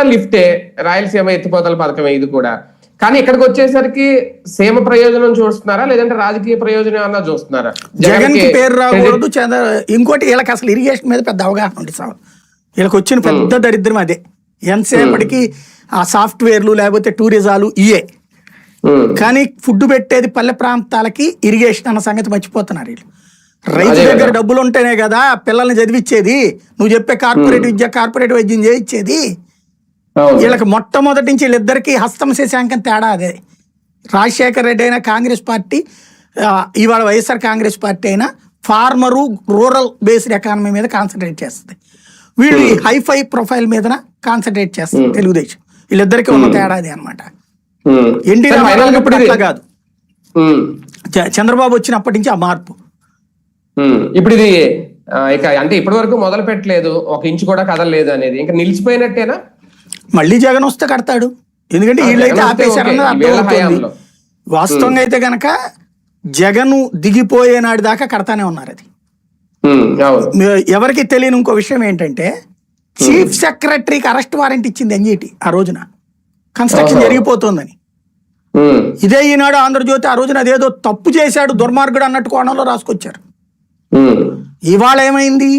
కూడా లిఫ్టే. రాయలసీమ ఎత్తిపోతల పథకమే ఇది కూడా. కానీ ఇక్కడికి వచ్చేసరికి సీమ ప్రయోజనం చూస్తున్నారా? లేదంటే రాజకీయ ప్రయోజనం ఏమన్నా చూస్తున్నారా? జగన్ పేరు రాకూడదు ఇంకోటి వీళ్ళకి అసలు ఇరిగేషన్ మీద పెద్ద అవగాహన ఉంది సార్. వీళ్ళకి వచ్చిన పెద్ద దరిద్రం అదే. ఎంతసేపటికి ఆ సాఫ్ట్వేర్లు లేకపోతే టూరిజాలు ఇయే. కానీ ఫుడ్ పెట్టేది పల్లె ప్రాంతాలకి ఇరిగేషన్ అన్న సంగతి మర్చిపోతున్నారు వీళ్ళు. రైతు దగ్గర. డబ్బులు ఉంటేనే కదా పిల్లల్ని చదివిచ్చేది. నువ్వు చెప్పే కార్పొరేట్ విద్య కార్పొరేట్ వైద్యం చేయించేది వీళ్ళకి మొట్టమొదటి నుంచి వీళ్ళిద్దరికి హస్తం శశాంకం తేడా అదే. రాజశేఖర్ రెడ్డి అయినా కాంగ్రెస్ పార్టీ ఇవాళ వైఎస్ఆర్ కాంగ్రెస్ పార్టీ అయినా ఫార్మరు రూరల్ బేస్డ్ ఎకానమీ మీద కాన్సన్ట్రేట్ చేస్తుంది. వీళ్ళు హైఫై ప్రొఫైల్ మీద కాన్సన్ట్రేట్ చేస్తుంది తెలుగుదేశం. వీళ్ళిద్దరికి ఉన్న తేడా అది అనమాట. ఎన్టీ రామారావు కాదు. చంద్రబాబు వచ్చినప్పటి నుంచి ఆ మార్పు. ఇప్పుడు ఇది ఇక అంటే ఇప్పటి వరకు మొదలు పెట్టలేదు ఒక ఇంచు కూడా కదలలేదు అనేది. ఇంకా నిలిచిపోయినట్టేనా? మళ్ళీ జగన్ వస్తే కడతాడు. ఎందుకంటే వీళ్ళైతే ఆపేశారన్నది అర్థమవుతుంది. వాస్తవంగా అయితే గనక జగన్ దిగిపోయే నాటి దాకా కడతానే ఉన్నారు అది. ఎవరికి తెలియని ఇంకో విషయం ఏంటంటే చీఫ్ సెక్రటరీకి అరెస్ట్ వారెంట్ ఇచ్చింది ఎన్జిటి ఆ రోజున. కన్స్ట్రక్షన్. జరిగిపోతుందని. ఇదే ఈనాడు ఆంధ్రజ్యోతి ఆ రోజున అదేదో తప్పు చేశాడు దుర్మార్గుడు అన్నట్టు కోణంలో రాసుకొచ్చారు. ఇవాళ ఏమైంది?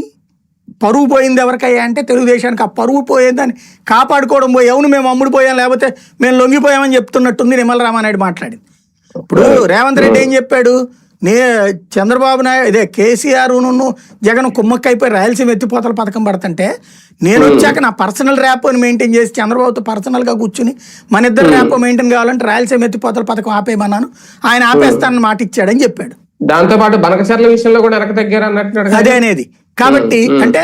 పరువు పోయింది ఎవరికయ్యా అంటే తెలుగుదేశానికి. ఆ పరువు పోయిందని కాపాడుకోవడం పోయి అవును మేము అమ్ముడు పోయాం లేకపోతే మేము లొంగిపోయామని చెప్తున్నట్టుంది నిమ్మల రామానాయుడు మాట్లాడింది. ఇప్పుడు రేవంత్ రెడ్డి ఏం చెప్పాడు? నే చంద్రబాబు నాయుడు ఇదే కేసీఆర్ జగన్ కుమ్మక్కైపోయి రాయలసీమ ఎత్తిపోతల పథకం పడుతుంటే నేను వచ్చాక నా పర్సనల్ ర్యాప్ అని మెయింటైన్ చేసి చంద్రబాబుతో పర్సనల్గా కూర్చుని మన ఇద్దరు ర్యాప్ మెయింటైన్ కావాలంటే రాయలసీమ ఎత్తిపోతల పథకం ఆపేయమన్నాను. ఆయన ఆపేస్తానని మాట ఇచ్చాడని చెప్పాడు. దాంతో పాటు బనకచర్ల విషయంలో కూడా వెనక తగ్గారు అన్నట్టు అదే అనేది. కాబట్టి అంటే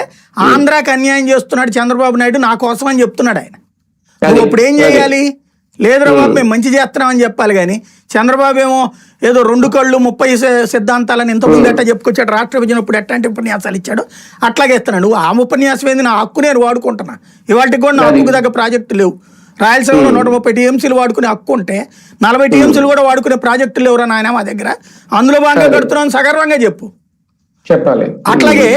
ఆంధ్రాకి అన్యాయం చేస్తున్నాడు చంద్రబాబు నాయుడు నా కోసం అని చెప్తున్నాడు ఆయన. నువ్వు ఇప్పుడు ఏం చేయాలి? లేదురా బాబు మేము మంచి చేస్తున్నామని చెప్పాలి కానీ చంద్రబాబు ఏమో ఏదో రెండు కళ్ళు ముప్పై సిద్ధాంతాలని ఇంతకుముందు ఎట్టా చెప్పుకొచ్చాడు? రాష్ట్ర విభజన ఇప్పుడు ఎట్లాంటి ఉపన్యాసాలు ఇచ్చాడు? అట్లాగే ఇస్తున్నాడు. ఆ ఉపన్యాసం ఏంది? నా హక్కు నేను వాడుకుంటున్నా. ఇవాటికి కూడా నా హక్కుకు దగ్గర ప్రాజెక్టు లేవు. రాయలసీమలో నూట ముప్పై టీఎంసీలు వాడుకునే హక్కు ఉంటే నలభై టీఎంసీలు కూడా వాడుకునే ప్రాజెక్టులు లేవురా నాయన మా దగ్గర? అందులో భాగంగా కడుతున్నాను సగర్వంగా చెప్పు. చెప్పాలి. అట్లాగే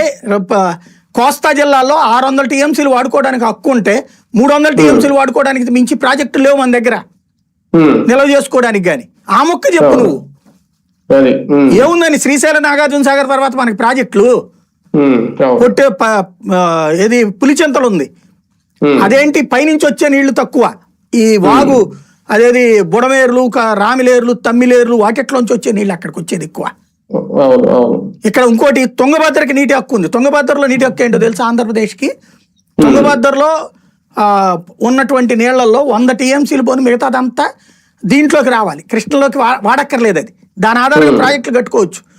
ప- కోస్తా జిల్లాలో ఆరు వందల టీఎంసీలు వాడుకోవడానికి హక్కు ఉంటే మూడు వందల టీఎంసీలు వాడుకోవడానికి మించి ప్రాజెక్టులు లేవు మన దగ్గర. నిల్వ చేసుకోవడానికి కానీ ఆ మొక్క చెప్పు నువ్వు. ఏముందని శ్రీశైలం నాగార్జున సాగర్ తర్వాత మనకి ప్రాజెక్టులు? కొట్టే ఏది పులిచెంతలు ఉంది. అదేంటి? పైనుంచి వచ్చే నీళ్ళు తక్కువ. ఈ వాగు అదేది? బుడమేర్లు రామిలేర్లు తమ్మిలేర్లు వాటిట్లోంచి వచ్చే నీళ్ళు అక్కడికి వచ్చేది ఎక్కువ. ఇక్కడ ఇంకోటి తుంగభద్రకి నీటి హక్కు ఉంది. తుంగభద్రలో నీటి హక్కు ఏంటో తెలుసా ఆంధ్రప్రదేశ్కి? తుంగభద్రలో ఆ, ఉన్నటువంటి నీళ్ళలో వంద టీఎంసీలు పోను మిగతాదంతా దీంట్లోకి రావాలి. కృష్ణలోకి వాడక్కర్లేదు అది. దాని ఆధారంగా ప్రాజెక్టులు కట్టుకోవచ్చు.